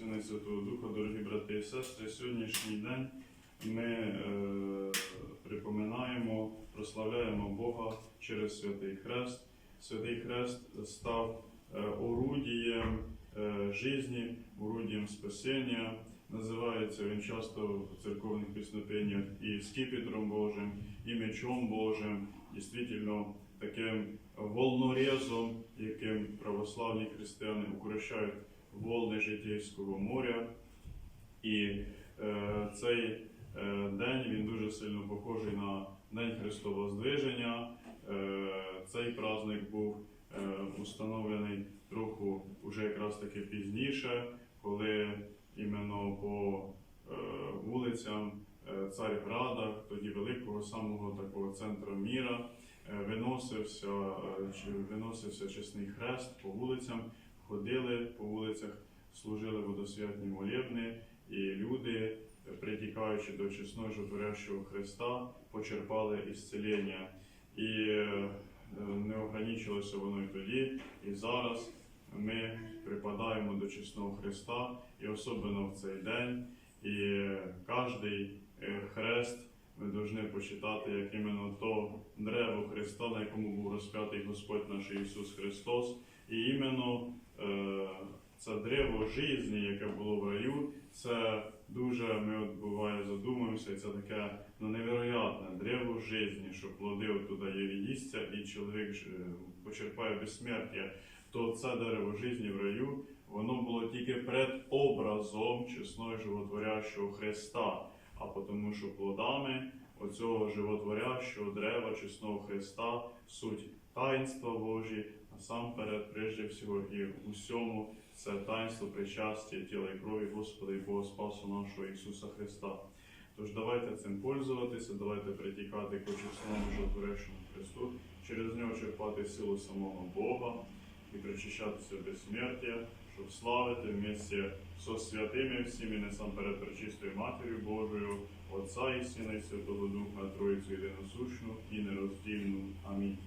Сина Святого Духа, дорогі брати і сестри, сьогоднішній день ми е, припоминаємо, прославляємо Бога через Святий Хрест. Святий Хрест став е, орудієм е, житті, орудієм спасіння. Називається він часто в церковних піснопеннях і скіпетром Божим, і мечом Божим, дійсно таким волнорезом, яким православні християни укращають волни житейського моря. І е, цей е, день він дуже сильно похожий на День Христового Здвиження. Е, цей праздник був е, установлений трохи уже якраз таки пізніше, коли іменно по е, вулицям е, Царграда, тоді великого самого такого центру міра, е, виносився, е, виносився чесний хрест по вулицям, ходили по вулицях, служили водосвятні молебни, і люди, притікаючи до чесного животворящого Христа, почерпали ісцелення. І е, не ограничилося воно і тоді, і зараз ми припадаємо до чесного Христа, і особливо в цей день. І е, хрест ми повинні почитати як іменно то древо Христа, на якому був розп'ятий Господь наш Ісус Христос. І іменно е, це древо житті, яке було в раю, це дуже ми от буває задумуємося, і це таке ну, невероятне древо житті, що плоди оттуда є їсться, і чоловік е, почерпає безсмертя. То це дерево житті в раю, воно було тільки предобразом чесного животворящого Христа, а тому що плодами оцього животворящого дерева чесного Христа суть таїнства Божі, насамперед, прежде всього, і в усьому це таїнство причастя тіла і крові Господа і Бога Спасу нашого Ісуса Христа. Тож давайте цим пользуватися, давайте притікати по чесному животворящому Христу, через нього черпати силу самого Бога і причащатися безсмертя, щоб славити вмісті со святими всіми, насамперед пречистою Матір'ю Божою, Отця і Сина і Святого Духа, Троїцю єдиносущну і нероздільну. Амінь.